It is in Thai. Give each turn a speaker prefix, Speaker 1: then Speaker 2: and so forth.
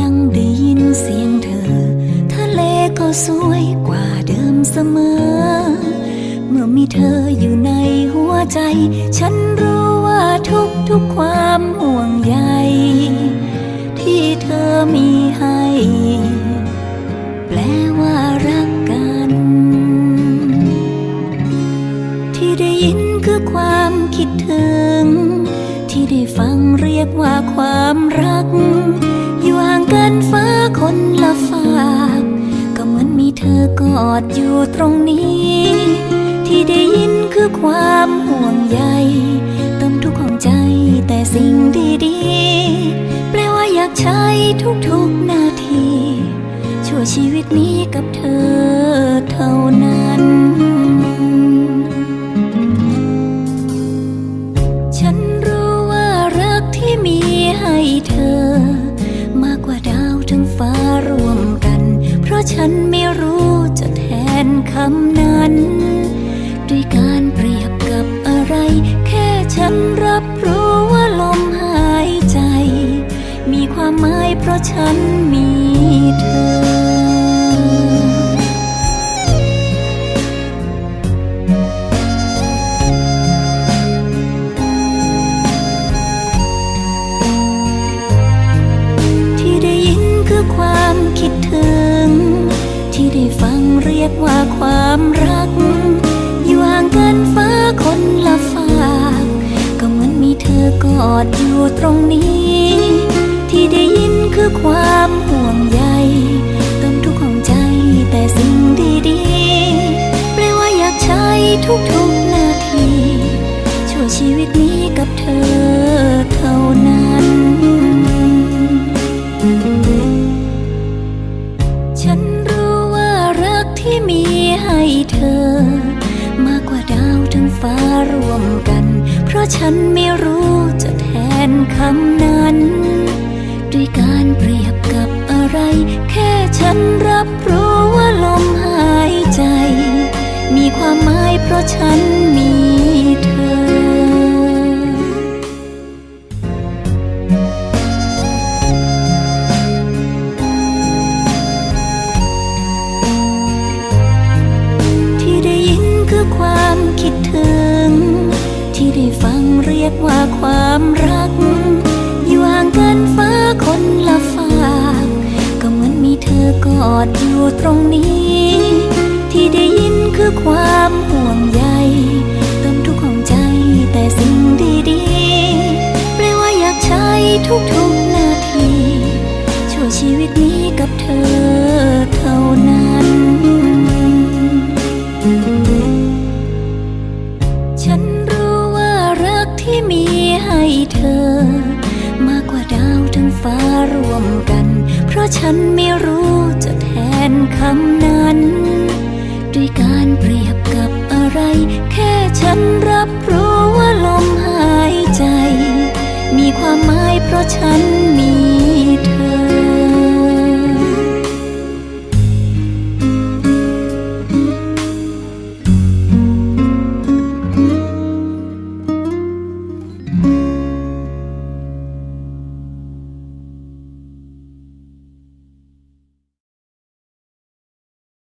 Speaker 1: ยังได้ยินเสียงเธอ ทะเลก็สวยกว่าเดิมเสมอ เมื่อมีเธออยู่ในหัวใจ ฉันรู้ว่าทุกทุกความห่วงใยที่เธอมีให้ แปลว่ารักกัน ที่ได้ยินคือความคิดถึง ที่ได้ฟังเรียกว่าความรัก ฝาก ก็เหมือนมีเธอกอดอยู่ตรงนี้ ที่ได้ยินคือความห่วงใยเติมทุกของใจแต่สิ่งดีๆ แปลว่าอยากใช้ทุกๆนาที ชั่วชีวิตนี้กับเธอเท่านั้นฉันรู้ว่ารักที่มีให้เธอ ราะฉันไม่รู้จะแทนคำนั้น ด้วยการเปรียบกับอะไร แค่ฉันรับรู้ว่าลมหายใจ มีความหมายเพราะฉัน ความรัก อยู่ห่างกันฟ้าคนละฝากก็เหมือนมีเธอกอดอยู่ตรงนี้ ที่ได้ยินคือความห่วงใยเติมทุกของใจแต่สิ่งดีๆแปลว่าอยากใช้ทุกๆนาทีช่วยชีวิตนี้กับเธอ ฉันไม่รู้จะแทนคำนั้น ด้วยการเปรียบกับอะไร แค่ฉันรับรู้ว่าลมหายใจ มีความหมายเพราะฉัน อกอดอยู่ตรงนี้ ที่ได้ยินคือความห่วงใยเติมทุกของใจแต่สิ่งดีๆแปลว่าอยากใช้ทุกๆนาทีช่วยชีวิตนี้กับเธอเท่านั้น ฉันรู้ว่ารักที่มีให้เธอ มากกว่าดาวทั้งฟ้ารวมกัน ราะฉันไม่รู้จะแทนคำนั้น ด้วยการเปรียบกับอะไร แค่ฉันรับรู้ว่าลมหายใจ มีความหมายเพราะฉัน